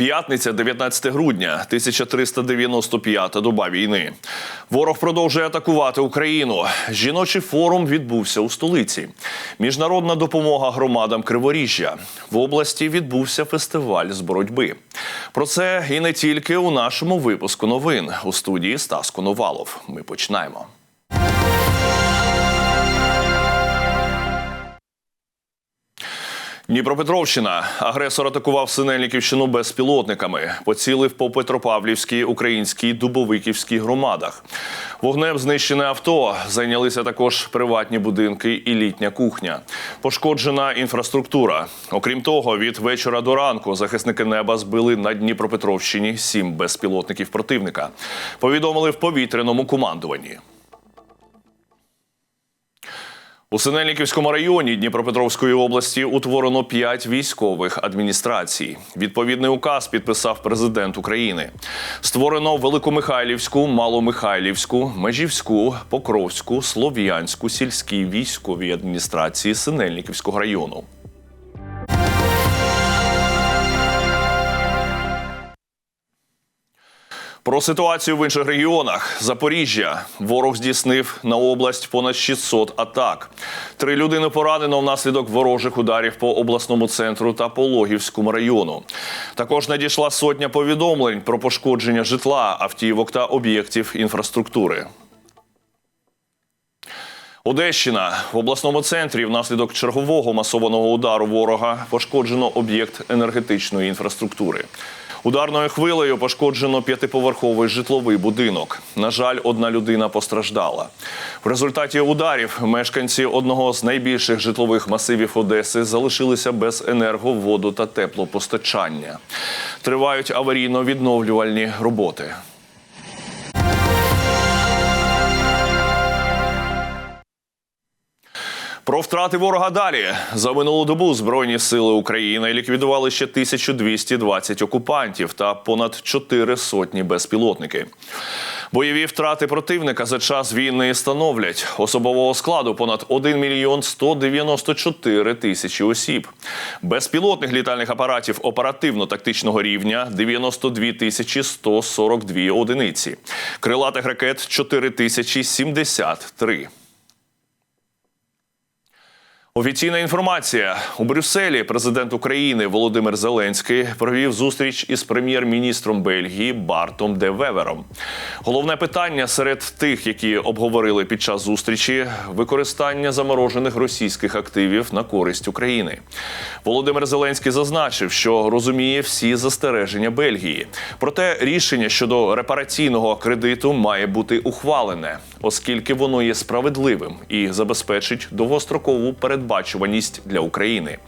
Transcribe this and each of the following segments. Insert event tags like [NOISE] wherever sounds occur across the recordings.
П'ятниця, 19 грудня, 1395 доба війни. Ворог продовжує атакувати Україну. Жіночий форум відбувся у столиці. Міжнародна допомога громадам Криворіжжя. В області відбувся фестиваль з боротьби. Про це і не тільки у нашому випуску новин у студії Стас Коновалов. Ми починаємо. Дніпропетровщина. Агресор атакував Синельниківщину безпілотниками. Поцілив по Петропавлівській, Українській, Дубовиківській громадах. Вогнем знищене авто. Зайнялися також приватні будинки і літня кухня. Пошкоджена інфраструктура. Окрім того, від вечора до ранку захисники неба збили на Дніпропетровщині сім безпілотників противника. Повідомили в повітряному командуванні. У Синельниківському районі Дніпропетровської області утворено п'ять військових адміністрацій. Відповідний указ підписав президент України. Створено Великомихайлівську, Маломихайлівську, Межівську, Покровську, Слов'янську сільські військові адміністрації Синельниківського району. Про ситуацію в інших регіонах. Запоріжжя. Ворог здійснив на область понад 600 атак. Три людини поранено внаслідок ворожих ударів по обласному центру та по Логівському району. Також надійшла сотня повідомлень про пошкодження житла, автівок та об'єктів інфраструктури. Одещина в обласному центрі внаслідок чергового масованого удару ворога пошкоджено об'єкт енергетичної інфраструктури. Ударною хвилею пошкоджено п'ятиповерховий житловий будинок. На жаль, одна людина постраждала. В результаті ударів мешканці одного з найбільших житлових масивів Одеси залишилися без енерго, воду та теплопостачання. Тривають аварійно-відновлювальні роботи. Про втрати ворога далі за минулу добу збройні сили України ліквідували ще 1220 окупантів та понад 4 сотні безпілотники. Бойові втрати противника за час війни становлять особового складу понад 1 мільйон 194 тисячі осіб. Безпілотних літальних апаратів оперативно-тактичного рівня 92 тисячі 142 одиниці. Крилатих ракет 4 тисячі 73. Офіційна інформація у Брюсселі. Президент України Володимир Зеленський провів зустріч із прем'єр-міністром Бельгії Бартом де Вевером. Головне питання серед тих, які обговорили під час зустрічі, використання заморожених російських активів на користь України. Володимир Зеленський зазначив, що розуміє всі застереження Бельгії. Проте рішення щодо репараційного кредиту має бути ухвалене, оскільки воно є справедливим і забезпечить довгострокову передбачуваність для України.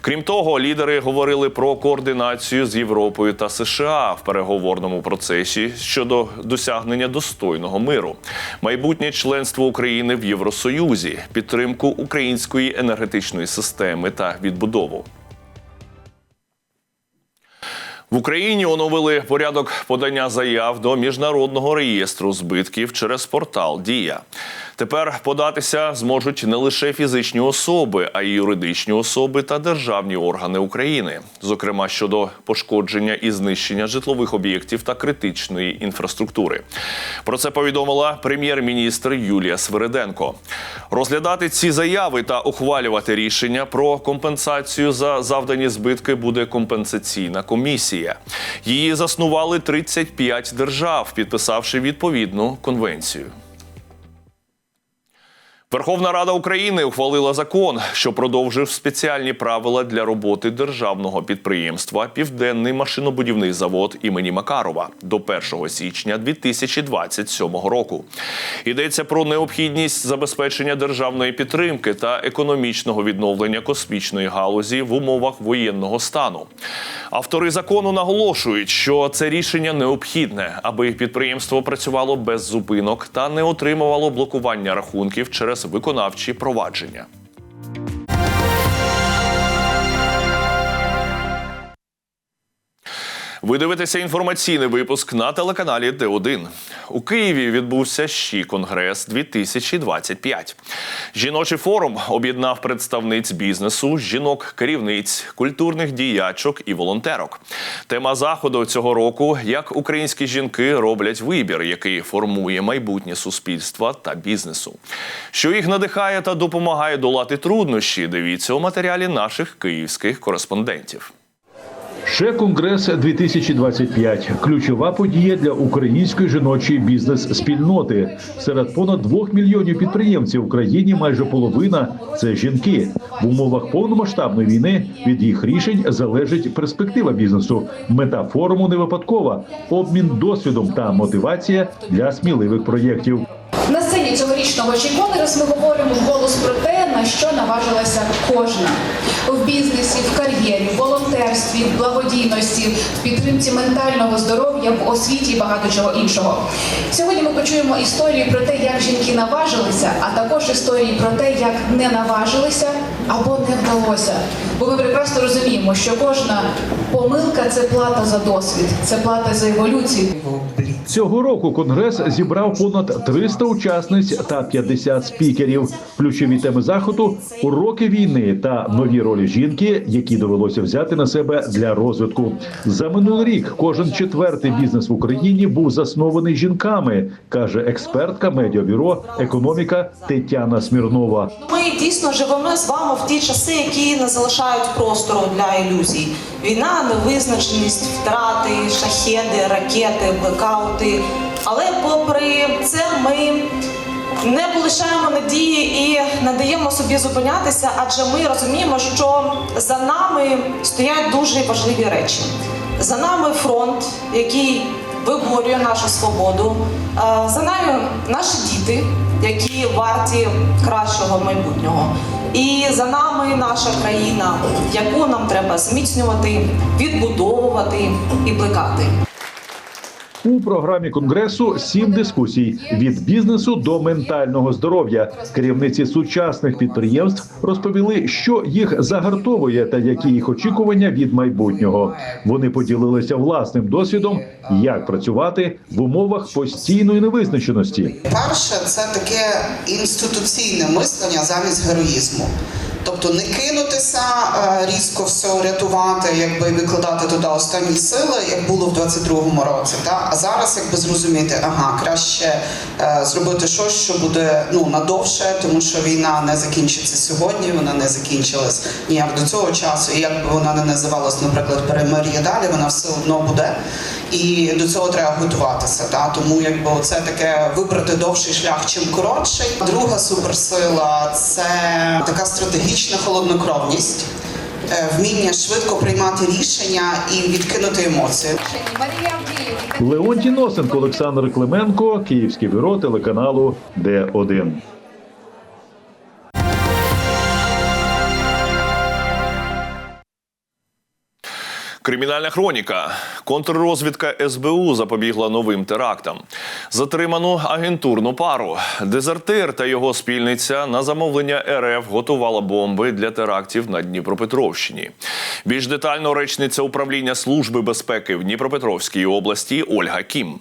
Крім того, лідери говорили про координацію з Європою та США в переговорному процесі щодо досягнення достойного миру, майбутнє членство України в Євросоюзі, підтримку української енергетичної системи та відбудову. В Україні оновили порядок подання заяв до міжнародного реєстру збитків через портал Дія. Тепер податися зможуть не лише фізичні особи, а й юридичні особи та державні органи України, зокрема щодо пошкодження і знищення житлових об'єктів та критичної інфраструктури. Про це повідомила прем'єр-міністр Юлія Свириденко. Розглядати ці заяви та ухвалювати рішення про компенсацію за завдані збитки буде компенсаційна комісія. Її заснували 35 держав, підписавши відповідну конвенцію. Верховна Рада України ухвалила закон, що продовжив спеціальні правила для роботи державного підприємства Південний машинобудівний завод імені Макарова до 1 січня 2027 року. Йдеться про необхідність забезпечення державної підтримки та економічного відновлення космічної галузі в умовах воєнного стану. Автори закону наголошують, що це рішення необхідне, аби підприємство працювало без зупинок та не отримувало блокування рахунків через виконавчі провадження. Ви дивитеся інформаційний випуск на телеканалі Д1. У Києві відбувся ЩІ Конгрес 2025. Жіночий форум об'єднав представниць бізнесу, жінок, керівниць, культурних діячок і волонтерок. Тема заходу цього року як українські жінки роблять вибір, який формує майбутнє суспільства та бізнесу. Що їх надихає та допомагає долати труднощі. Дивіться у матеріалі наших київських кореспондентів. Ще конгрес 2025 – ключова подія для української жіночої бізнес-спільноти. Серед понад двох мільйонів підприємців в країні майже половина це жінки. В умовах повномасштабної війни від їх рішень залежить перспектива бізнесу. Мета форуму не випадкова обмін досвідом та мотивація для сміливих проєктів. На сцені цьогорічного Чіконерес ми говоримо вголос про те, на що наважилася кожна в бізнесі, в кар'єрі, в волонтерстві, в благодійності, в підтримці ментального здоров'я, в освіті і багато чого іншого. Сьогодні ми почуємо історії про те, як жінки наважилися, а також історії про те, як не наважилися або не вдалося. Бо ми прекрасно розуміємо, що кожна помилка це плата за досвід, це плата за еволюцію. Цього року конгрес зібрав понад 300 учасниць та 50 спікерів. Ключові теми заходу уроки війни та нові ролі жінки, які довелося взяти на себе для розвитку. За минулий рік кожен четвертий бізнес в Україні був заснований жінками, каже експертка медіабюро економіка Тетяна Смірнова. Ми дійсно живемо з вами в ті часи, які не залишають простору для ілюзій. Війна, невизначеність, втрати, шахеди, ракети, блекаути. Але попри це ми не полишаємо надії і не даємо собі зупинятися, адже ми розуміємо, що за нами стоять дуже важливі речі. За нами фронт, який виборює нашу свободу. Е, За нами наші діти, які варті кращого майбутнього. І за нами наша країна, яку нам треба зміцнювати, відбудовувати і плекати. У програмі конгресу сім дискусій від бізнесу до ментального здоров'я. Керівниці сучасних підприємств розповіли, що їх загартовує та які їх очікування від майбутнього. Вони поділилися власним досвідом, як працювати в умовах постійної невизначеності. Перше, це таке інституційне мислення замість героїзму. Тобто не кинутися е, різко все рятувати, якби викладати туди останні сили, як було в 22-му році. Та? А зараз якби зрозуміти, ага, краще е, зробити щось, що буде ну, надовше, тому що війна не закінчиться сьогодні, вона не закінчилась ніяк до цього часу. І як би вона не називалась, наприклад, перемир'я далі, вона все одно буде. І до цього треба готуватися. Та? Тому якби це таке вибрати довший шлях, чим коротший. Друга суперсила це така стратегічна холоднокровність, е, вміння швидко приймати рішення і відкинути емоції. Леонтій Носенко, Олександр Клименко, Київське бюро телеканалу Д1. Кримінальна хроніка. Контррозвідка СБУ запобігла новим терактам. Затриману агентурну пару. Дезертир та його спільниця на замовлення РФ готувала бомби для терактів на Дніпропетровщині. Більш детально речниця управління Служби безпеки в Дніпропетровській області Ольга Кім.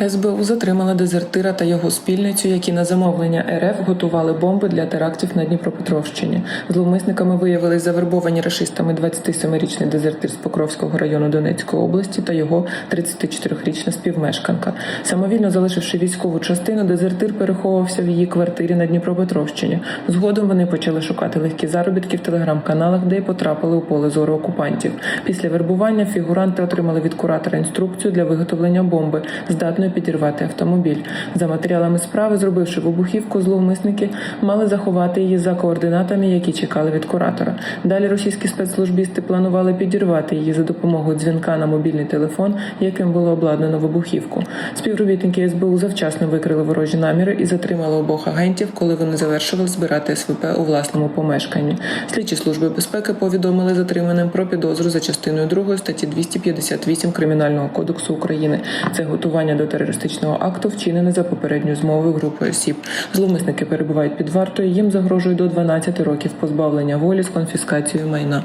СБУ затримала дезертира та його спільницю, які на замовлення РФ готували бомби для терактів на Дніпропетровщині. Зловмисниками виявились завербовані рашистами 27-річний дезертир з Покровського району Донецької області та його 34-річна співмешканка. Самовільно залишивши військову частину, дезертир переховувався в її квартирі на Дніпропетровщині. Згодом вони почали шукати легкі заробітки в телеграм-каналах, де й потрапили у поле зору окупантів. Після вербування фігуранти отримали від куратора інструкцію для виготовлення бомби, здатної підірвати автомобіль. За матеріалами справи, зробивши вибухівку, зловмисники мали заховати її за координатами, які чекали від куратора. Далі російські спецслужбісти планували підірвати її за допомогою дзвінка на мобільний телефон, яким було обладнано вибухівку. Співробітники СБУ завчасно викрили ворожі наміри і затримали обох агентів, коли вони завершували збирати СВП у власному помешканні. Слідчі служби безпеки повідомили затриманим про підозру за частиною 2 статті 258 Кримінального кодексу України. Це готування до терористичного акту, вчинене за попередньою змовою групи осіб. Зловмисники перебувають під вартою. Їм загрожує до 12 років позбавлення волі з конфіскацією майна.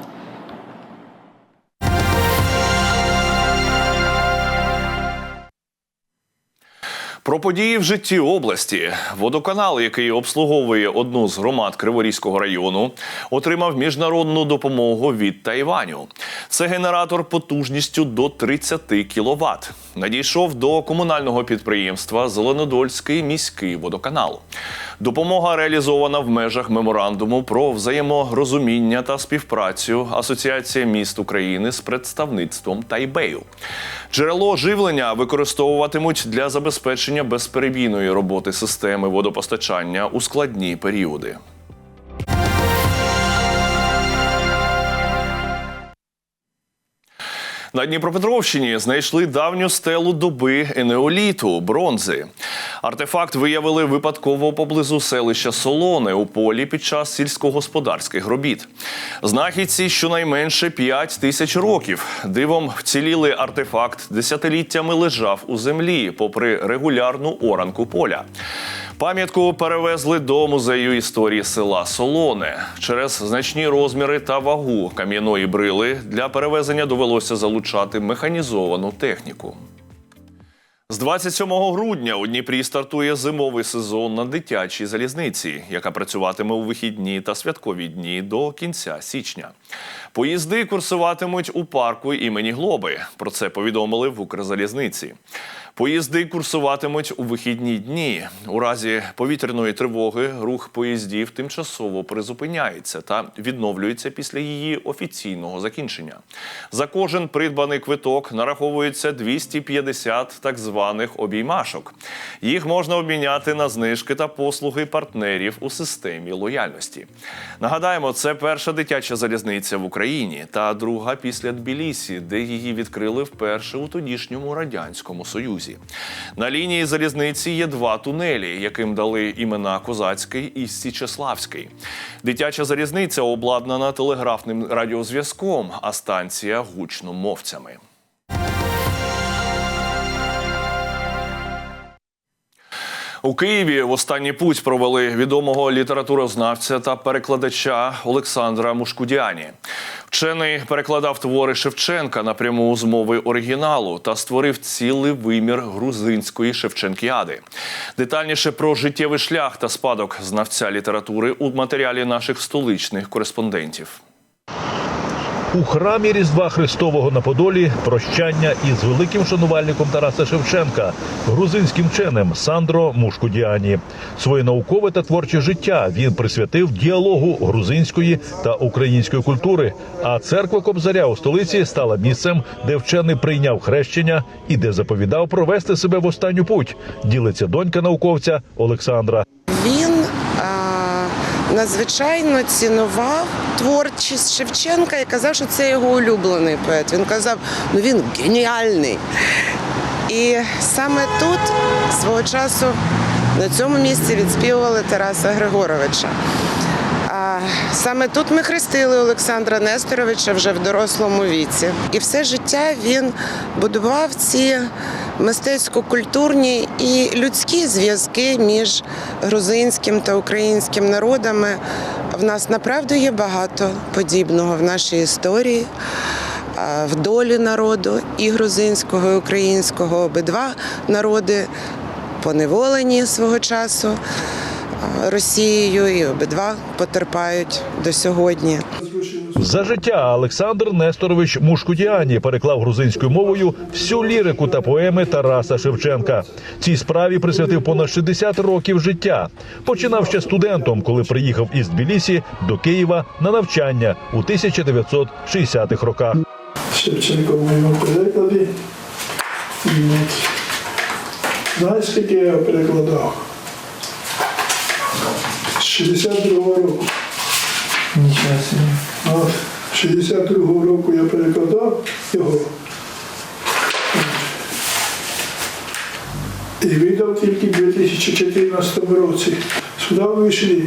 Події в житті області водоканал, який обслуговує одну з громад Криворізького району, отримав міжнародну допомогу від Тайваню. Це генератор потужністю до 30 кВт. Надійшов до комунального підприємства Зеленодольський міський водоканал. Допомога реалізована в межах меморандуму про взаєморозуміння та співпрацю Асоціація міст України з представництвом Тайбею. Джерело живлення використовуватимуть для забезпечення безперебійної роботи системи водопостачання у складні періоди. На Дніпропетровщині знайшли давню стелу доби енеоліту бронзи. Артефакт виявили випадково поблизу селища Солоне у полі під час сільськогосподарських робіт. Знахідці щонайменше 5 тисяч років. Дивом вцілілий артефакт десятиліттями лежав у землі, попри регулярну оранку поля. Пам'ятку перевезли до музею історії села Солоне. Через значні розміри та вагу кам'яної брили для перевезення довелося залучати механізовану техніку. З 27 грудня у Дніпрі стартує зимовий сезон на дитячій залізниці, яка працюватиме у вихідні та святкові дні до кінця січня. Поїзди курсуватимуть у парку імені Глоби. Про це повідомили в Укрзалізниці. Поїзди курсуватимуть у вихідні дні. У разі повітряної тривоги рух поїздів тимчасово призупиняється та відновлюється після її офіційного закінчення. За кожен придбаний квиток нараховується 250 так званих обіймашок. Їх можна обміняти на знижки та послуги партнерів у системі лояльності. Нагадаємо, це перша дитяча залізниця в Україні та друга після Тбілісі, де її відкрили вперше у тодішньому радянському союзі. На лінії залізниці є два тунелі, яким дали імена Козацький і Січеславський. Дитяча залізниця обладнана телеграфним радіозв'язком, а станція гучномовцями. У Києві в останній путь провели відомого літературознавця та перекладача Олександра Мушкудіані. Вчений перекладав твори Шевченка напряму з мови оригіналу та створив цілий вимір грузинської Шевченкіади. Детальніше про життєвий шлях та спадок знавця літератури у матеріалі наших столичних кореспондентів. У храмі Різдва Христового на Подолі прощання із великим шанувальником Тараса Шевченка, грузинським вченим Сандро Мушкудіані. Своє наукове та творче життя він присвятив діалогу грузинської та української культури. А церква Кобзаря у столиці стала місцем, де вчений прийняв хрещення і де заповідав провести себе в останню путь. Ділиться донька науковця Олександра. Надзвичайно цінував творчість Шевченка і казав, що це його улюблений поет. Він казав, ну він геніальний. І саме тут свого часу на цьому місці відспівували Тараса Григоровича. А саме тут ми хрестили Олександра Несторовича вже в дорослому віці. І все життя він будував ці мистецько-культурні і людські зв'язки між грузинським та українським народами. В нас направду є багато подібного в нашій історії. В долі народу і грузинського, і українського обидва народи поневолені свого часу Росією, і обидва потерпають до сьогодні. За життя Олександр Несторович Мушкудіані переклав грузинською мовою всю лірику та поеми Тараса Шевченка. Цій справі присвятив понад 60 років життя. Починав ще студентом, коли приїхав із Тбілісі до Києва на навчання у 1960-х роках. Шевченко в моєму перекладі. Знаєш, скільки я його перекладав? З 62-го року. Нічого з 62-го року я перекладав його. І видав тільки в 2014 році. Сюди вийшли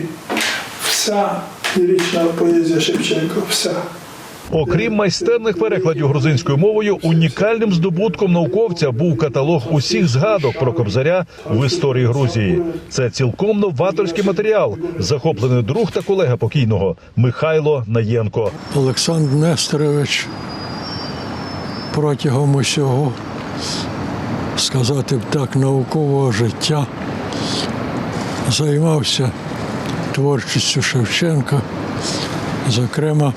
вся лірична поезія Шевченка, вся. Окрім майстерних перекладів грузинською мовою, унікальним здобутком науковця був каталог усіх згадок про Кобзаря в історії Грузії. Це цілком новаторський матеріал, захоплений друг та колега покійного Михайло Наєнко. Олександр Несторович протягом усього сказати б так, наукового життя. Займався творчістю Шевченка. Зокрема,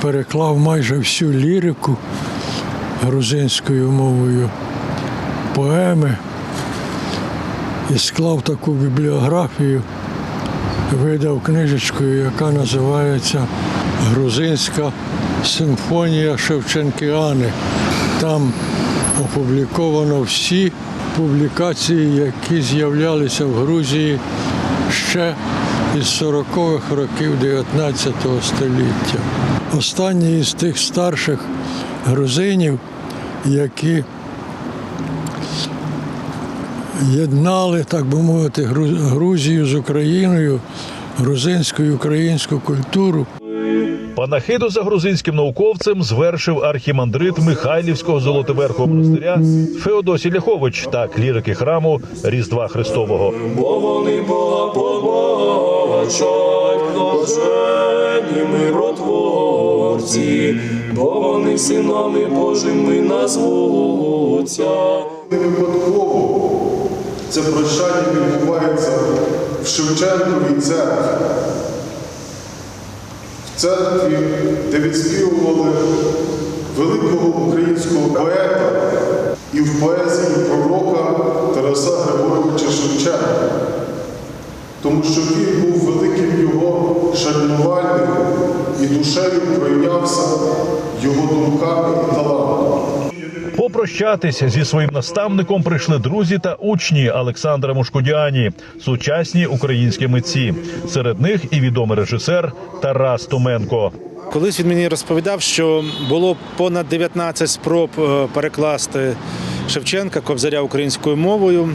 переклав майже всю лірику грузинською мовою, поеми і склав таку бібліографію, видав книжечкою, яка називається Грузинська симфонія Шевченкіани. Там опубліковано всі публікації, які з'являлися в Грузії ще із 40-х років 19 століття. Останній із тих старших грузинів, які єднали, так би мовити, Грузію з Україною, грузинську і українську культуру. Панахиду за грузинським науковцем звершив архімандрит Михайлівського Золотоверхого монастиря Феодосій Ляхович та клірики храму Різдва Христового. бо вони Бога побачать, блажені миротворці, бо вони синами Божими назвуться. Не випадково це прощання відбувається в Шевченковій церкві. В церкві, де відспівували великого українського поета і в поезії пророка Тараса Григоровича Шевченка. Тому що він був великим його шанувальником і душею пройнявся його думками і талантами. Попрощатися зі своїм наставником прийшли друзі та учні Олександра Мушкудіані, сучасні українські митці. Серед них і відомий режисер Тарас Томенко. Колись він мені розповідав, що було понад 19 спроб е, перекласти Шевченка Кобзаря українською мовою,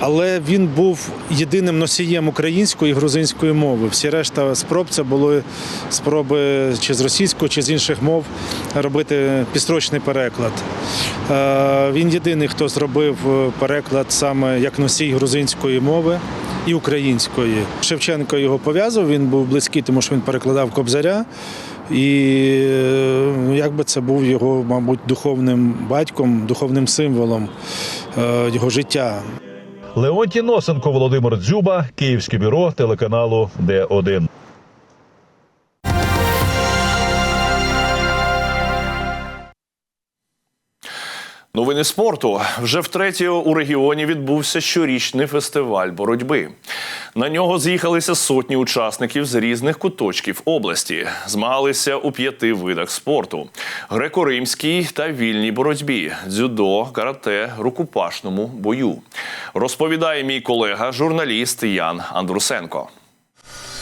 але він був єдиним носієм української і грузинської мови. Всі решта спроб це були спроби чи з російської, чи з інших мов робити підстрочний переклад. Е, Він єдиний, хто зробив е, переклад саме як носій грузинської мови і української. Шевченко його пов'язував, він був близький, тому що він перекладав Кобзаря. І е, якби це був його, мабуть, духовним батьком, духовним символом його життя. Леонтій Носенко, Володимир Дзюба, Київське бюро телеканалу Д1. Новини спорту вже втретє у регіоні відбувся щорічний фестиваль боротьби. На нього з'їхалися сотні учасників з різних куточків області. Змагалися у п'яти видах спорту: греко-римській та вільній боротьбі, дзюдо, карате, рукопашному бою. Розповідає мій колега, журналіст Ян Андрусенко.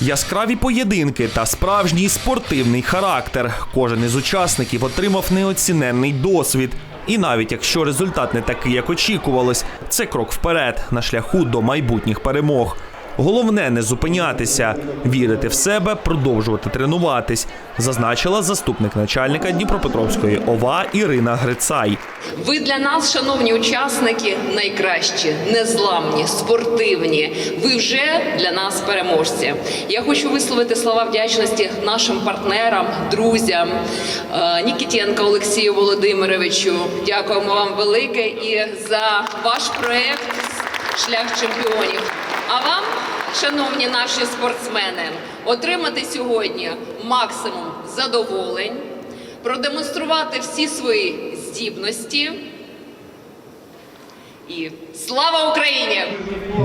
Яскраві поєдинки та справжній спортивний характер. Кожен із учасників отримав неоціненний досвід. І навіть якщо результат не такий, як очікувалось, це крок вперед на шляху до майбутніх перемог. Головне не зупинятися, вірити в себе, продовжувати тренуватись, зазначила заступник начальника Дніпропетровської ОВА Ірина Грицай. Ви для нас, шановні учасники, найкращі, незламні, спортивні. Ви вже для нас переможці. Я хочу висловити слова вдячності нашим партнерам, друзям е, Олексію Володимировичу. Дякуємо вам велике і за ваш проект Шлях чемпіонів. А вам, шановні наші спортсмени, отримати сьогодні максимум задоволень, продемонструвати всі свої здібності. І слава Україні!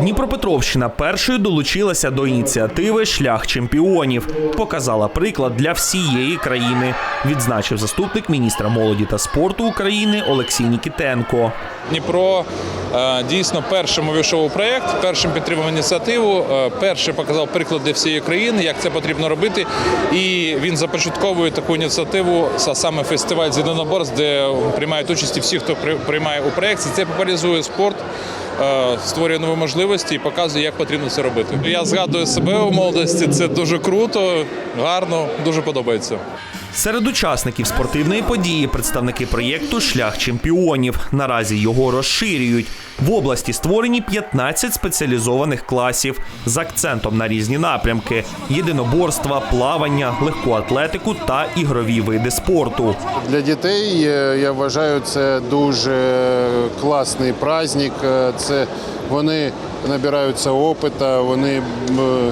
Дніпропетровщина першою долучилася до ініціативи Шлях чемпіонів. Показала приклад для всієї країни, відзначив заступник міністра молоді та спорту України Олексій Нікітенко. Дніпро е, дійсно першим увійшов у проєкт, першим підтримав ініціативу, е, перший показав приклад для всієї країни, як це потрібно робити. І він започатковує таку ініціативу, саме фестиваль з де приймають участь всі, хто при- приймає у проєкті. Це популяризує спорт. е, Створює нові можливості і показує, як потрібно це робити. Я згадую себе у молодості. Це дуже круто, гарно, дуже подобається. Серед учасників спортивної події представники проєкту Шлях чемпіонів. Наразі його розширюють. В області створені 15 спеціалізованих класів з акцентом на різні напрямки: єдиноборства, плавання, легку атлетику та ігрові види спорту. Для дітей е, я вважаю це дуже класний праздник. Е, Це вони набираються опита, вони м,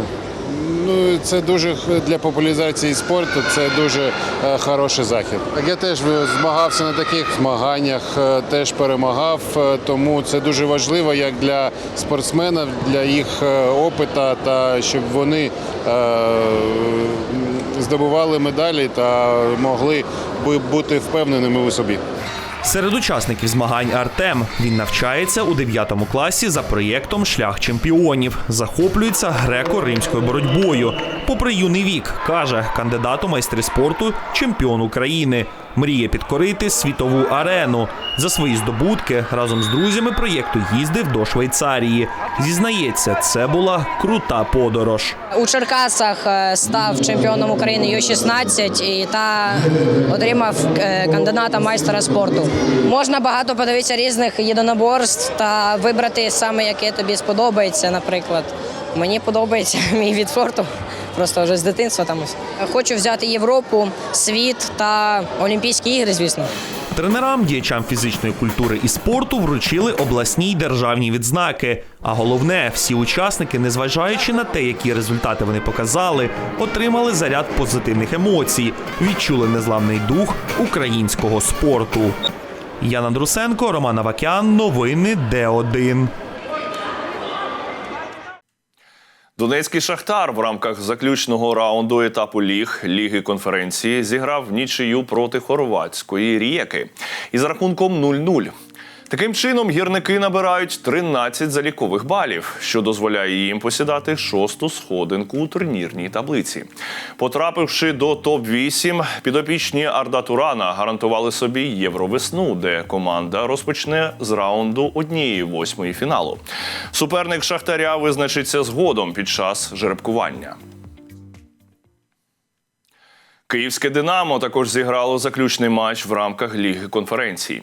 ну це дуже для популяризації спорту. Це дуже е, хороший захід. Я теж змагався на таких змаганнях, е, теж перемагав. е, Тому це дуже важливо як для спортсменів, для їх опита та щоб вони здобували медалі та могли бути впевненими у собі. Серед учасників змагань Артем. Він навчається у 9 класі за проєктом Шлях чемпіонів. Захоплюється греко-римською боротьбою. Попри юний вік, каже, кандидат у майстри спорту, чемпіон України. Мріє підкорити світову арену. За свої здобутки разом з друзями проєкту їздив до Швейцарії. Зізнається, це була крута подорож. У Черкасах е, став чемпіоном України Ю-16 і та отримав е, кандидата майстера спорту. Можна багато подивитися різних єдиноборств та вибрати саме, яке тобі сподобається. Наприклад, мені подобається [LAUGHS] мій від спорту. Просто вже з дитинства там. Хочу взяти Європу, світ та Олімпійські ігри, звісно. Тренерам, діячам фізичної культури і спорту вручили обласні й державні відзнаки. А головне, всі учасники, незважаючи на те, які результати вони показали, отримали заряд позитивних емоцій, відчули незламний дух українського спорту. Яна Друсенко, Роман Авакян. Новини Д1. Донецький шахтар в рамках заключного раунду етапу ліг Ліги конференції зіграв нічию проти хорватської рієки із рахунком 0-0. Таким чином, гірники набирають 13 залікових балів, що дозволяє їм посідати шосту сходинку у турнірній таблиці. Потрапивши до топ-8, підопічні Арда Турана гарантували собі євровесну, де команда розпочне з раунду однієї восьмої фіналу. Суперник Шахтаря визначиться згодом під час жеребкування. Київське Динамо також зіграло заключний матч в рамках Ліги конференцій.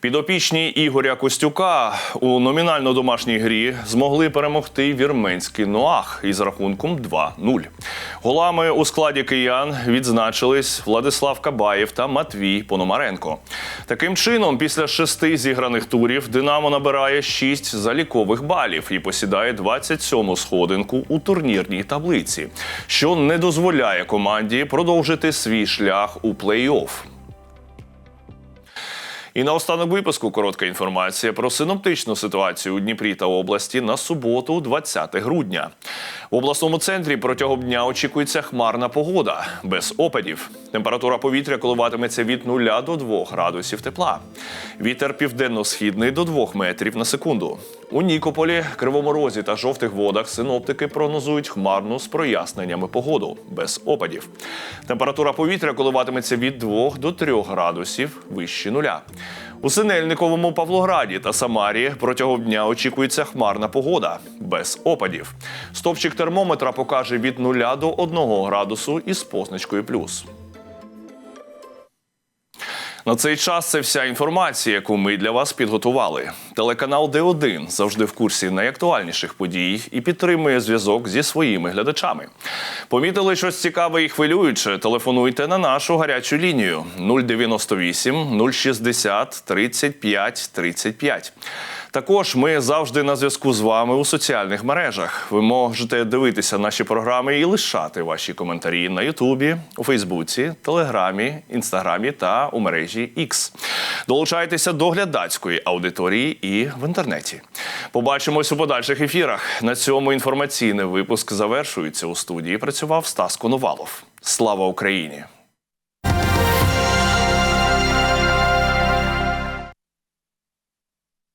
Підопічні Ігоря Костюка у номінально домашній грі змогли перемогти вірменський Ноах із рахунком 2-0. Голами у складі киян відзначились Владислав Кабаєв та Матвій Пономаренко. Таким чином, після шести зіграних турів Динамо набирає 6 залікових балів і посідає 27-му сходинку у турнірній таблиці, що не дозволяє команді продовжити свій шлях у плей-офф. І наостанок випуску коротка інформація про синоптичну ситуацію у Дніпрі та області на суботу, 20 грудня. В обласному центрі протягом дня очікується хмарна погода без опадів. Температура повітря коливатиметься від 0 до 2 градусів тепла. Вітер південно-східний до 2 метрів на секунду. У Нікополі, Кривому Розі та жовтих водах синоптики прогнозують хмарну з проясненнями погоду без опадів. Температура повітря коливатиметься від 2 до 3 градусів вище нуля. У Синельниковому Павлограді та Самарі протягом дня очікується хмарна погода без опадів. Стопчик термометра покаже від 0 до 1 градусу із позначкою плюс. На цей час це вся інформація, яку ми для вас підготували. Телеканал Д1 завжди в курсі найактуальніших подій і підтримує зв'язок зі своїми глядачами. Помітили щось цікаве і хвилююче? Телефонуйте на нашу гарячу лінію 098 060 35 35. Також ми завжди на зв'язку з вами у соціальних мережах. Ви можете дивитися наші програми і лишати ваші коментарі на Ютубі, у Фейсбуці, Телеграмі, Інстаграмі та у мережі X. Долучайтеся до глядацької аудиторії і в інтернеті. Побачимось у подальших ефірах. На цьому інформаційний випуск завершується у студії. Працював Стас Коновалов. Слава Україні!